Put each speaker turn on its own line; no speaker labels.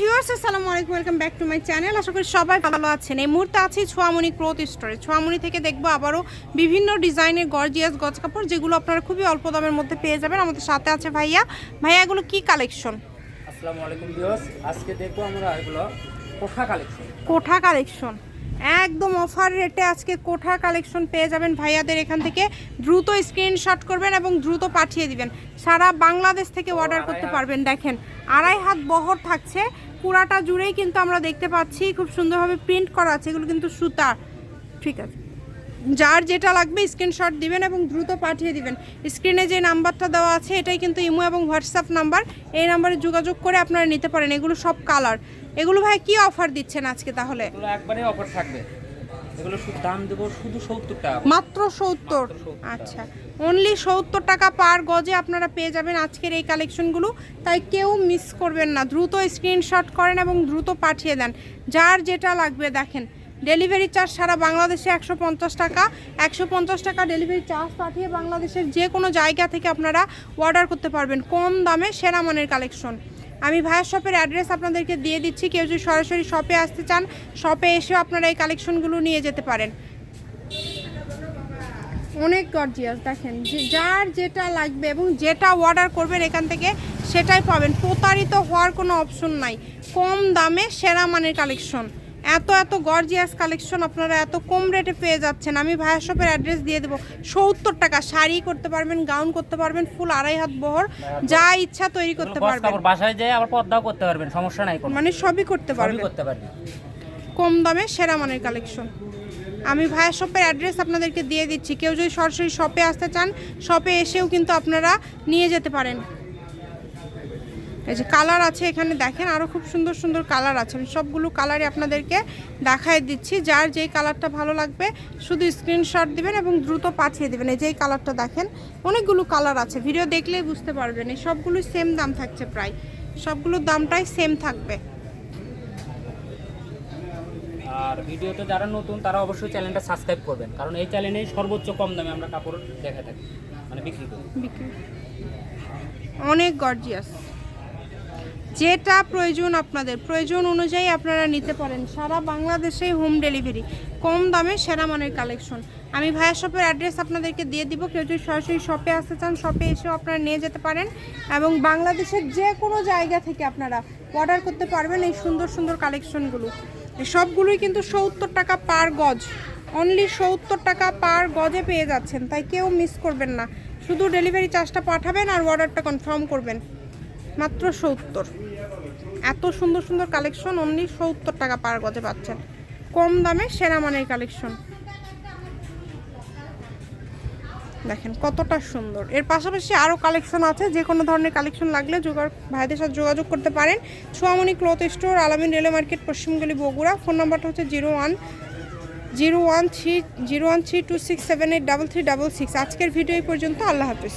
Viewers আসসালামু আলাইকুম welcome back to my channel. আশা করি সবাই ভালো আছেন। এই মুহূর্তে আছি ছোয়ামণি ক্লোথ স্টোরে। ছোয়ামণি থেকে দেখব আবারও বিভিন্ন ডিজাইনের গর্জিয়াস গজ কাপড় যেগুলো আপনারা খুবই অল্প দামের মধ্যে পেয়ে যাবেন। আমাদের সাথে আছে ভাইয়া। ভাইয়া এগুলো কি কালেকশন
আসসালামু আলাইকুম ভিউয়ার্স। আজকে দেখব আমরা এগুলো কোঠা কালেকশন
কোঠা কালেকশন একদম অফার রেটে আজকে কোঠা কালেকশন পেয়ে যাবেন ভাইয়াদের এখান থেকে। দ্রুত স্ক্রিনশট করবেন এবং দ্রুত পাঠিয়ে দিবেন। সারা বাংলাদেশ থেকে অর্ডার করতে পারবেন। দেখেন আড়াই হাত বহর থাকছে। পুরাটা জুড়েই কিন্তু আমরা দেখতে পাচ্ছি, খুব সুন্দরভাবে প্রিন্ট করা আছে, এগুলো কিন্তু সুতা। ঠিক আছে। যার যেটা লাগবে স্ক্রিনশট দিবেন এবং দ্রুত পাঠিয়ে দিবেন। স্ক্রিনে যে নাম্বারটা দেওয়া আছে, এটাই কিন্তু ইমো এবং হোয়াটসঅ্যাপ নাম্বার। এই নাম্বারে যোগাযোগ করে আপনারা নিতে পারেন। এগুলো সব কালার এগুলো ভাই কি অফার দিচ্ছেন আজকে তাহলে?
একবারে অফার থাকবে। এগুলো শুধু দাম দেবো শুধু সত্তর টাকা
মাত্র সত্তর? আচ্ছা। অনলি সত্তর টাকা পার গজে আপনারা পেয়ে যাবেন আজকের এই কালেকশনগুলো তাই কেউ মিস করবেন না। দ্রুত স্ক্রিনশট করেন এবং দ্রুত পাঠিয়ে দেন। যার যেটা লাগবে দেখেন ডেলিভারি চার্জ সারা বাংলাদেশে একশো পঞ্চাশ টাকা। একশো পঞ্চাশ টাকা ডেলিভারি চার্জ পাঠিয়ে বাংলাদেশের যে কোনো জায়গা থেকে আপনারা অর্ডার করতে পারবেন। কম দামে সেরা মানের কালেকশন আমি ভাইয়ের শপের অ্যাড্রেস আপনাদেরকে দিয়ে দিচ্ছি। কেউ যদি সরাসরি শপে আসতে চান শপে এসেও আপনারা এই কালেকশনগুলো নিয়ে যেতে পারেন। অনেক গর্জিয়াস দেখেন যার যেটা লাগবে এবং যেটা অর্ডার করবেন এখান থেকে সেটাই পাবেন। প্রতারিত হওয়ার কোনো অপশন নাই। কম দামে সেরা মানের কালেকশন এত এত গর্জিয়াস কালেকশন আপনারা এত কম রেটে পেয়ে যাচ্ছেন। আমি ভাইয়া শপের অ্যাড্রেস দিয়ে দেবো। সত্তর টাকা শাড়ি করতে পারবেন গাউন করতে পারবেন ফুল আড়াই হাত বহর। যা ইচ্ছা তৈরি করতে পারবেন।
বাসায় যেয়ে আবার পর্দাও করতে পারবেন সমস্যা নাই
মানে সবই করতে পারবেন।
করতে পারবেন।
কম দামে সেরা মানের কালেকশন আমি ভাইয়া শপের অ্যাড্রেস আপনাদেরকে দিয়ে দিচ্ছি। কেউ যদি সরাসরি শপে আসতে চান শপে এসেও কিন্তু আপনারা নিয়ে যেতে পারেন। এই যে কালার আছে এখানে দেখেন আরও খুব সুন্দর সুন্দর কালার আছে। আমি সবগুলো কালারই আপনাদেরকে দেখায় দিচ্ছি। যার যেই কালারটা ভালো লাগবে শুধু স্ক্রিনশট দিবেন এবং দ্রুত পাঠিয়ে দেবেন। এই যেই কালারটা দেখেন অনেকগুলো কালার আছে। ভিডিও দেখলেই বুঝতে পারবেন এই সবগুলোই সেম দাম থাকছে প্রায়। সবগুলোর দামটাই সেম থাকবে।
আর ভিডিওতে যারা নতুন তারা অবশ্যই চ্যানেলটা সাবস্ক্রাইব করবেন। কারণ এই চ্যানেলেই সর্বোচ্চ কম দামে আমরা কাপড় দেখে থাকি মানে বিক্রি করি।
বিক্রি। অনেক গর্জিয়াস যেটা প্রয়োজন আপনাদের, প্রয়োজন অনুযায়ী আপনারা নিতে পারেন। সারা বাংলাদেশে হোম ডেলিভারি কম দামে সেরা মানের কালেকশন আমি ভাইয়া শপের অ্যাড্রেস আপনাদেরকে দিয়ে দিব, কেউ যদি সরাসরি শপে আসতে চান শপে এসেও আপনারা নিয়ে যেতে পারেন এবং বাংলাদেশের যে কোনো জায়গা থেকে আপনারা অর্ডার করতে পারবেন এই সুন্দর সুন্দর কালেকশনগুলো সবগুলোই কিন্তু সত্তর টাকা পার গজ। অনলি সত্তর টাকা পার গজে পেয়ে যাচ্ছেন, তাই কেউ মিস করবেন না। শুধু ডেলিভারি চার্জটা পাঠাবেন আর অর্ডারটা কনফার্ম করবেন। মাত্র সত্তর। এত সুন্দর সুন্দর কালেকশন, অনলি সত্তর টাকা পার গজে পাচ্ছেন। কম দামে সেরা মানের কালেকশন। দেখেন কতটা সুন্দর। এর পাশাপাশি আরও কালেকশন আছে, যে কোনো ধরনের কালেকশন লাগলে যোগাযোগ ভাইদের সাথে যোগাযোগ করতে পারেন। Chhoyamoni cloth store, Alamin railway market পশ্চিমগলি Bogura. Phone নাম্বারটা হচ্ছে zero one zero one three, zero one three two six seven eight double three double six. আজকের ভিডিও এই পর্যন্ত। আল্লাহ হাফিজ।